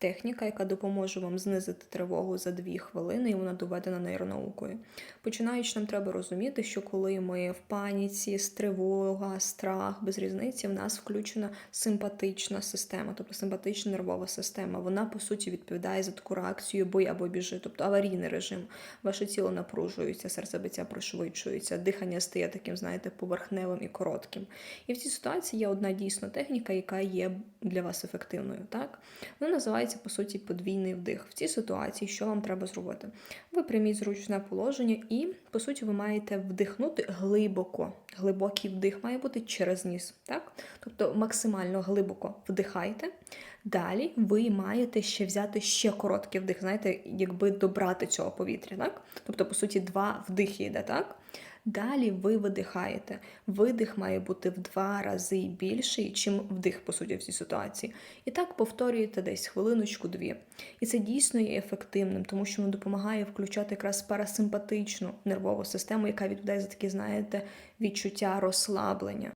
техніка, яка допоможе вам знизити тривогу за дві хвилини, і вона доведена нейронаукою. Починаючи, нам треба розуміти, що коли ми в паніці, тривога, страх, без різниці, в нас включена симпатична система, тобто симпатична нервова система. Вона по суті відповідає за таку реакцію бой або біжи, тобто аварійний режим. Ваше тіло напружується, серцебиття пришвидшується, дихання стає таким, знаєте, поверхневим і коротким. І в цій ситуації є одна дійсно техніка, яка є для вас ефективною. Так вона називається по суті подвійний вдих. В цій ситуації що вам треба зробити? Ви прийміть зручне положення, і по суті ви маєте вдихнути глибоко. Глибокий вдих має бути через ніс, так? Тобто максимально глибоко вдихайте. Далі ви маєте ще взяти ще короткий вдих, знаєте, якби добрати цього повітря, так? Тобто, по суті, два вдихи йде, так? Далі ви видихаєте. Видих має бути в два рази більший, чим вдих, по суті, в цій ситуації. І так повторюєте десь хвилиночку-дві. І це дійсно є ефективним, тому що воно допомагає включати якраз парасимпатичну нервову систему, яка відповідає за такі, знаєте, відчуття розслаблення.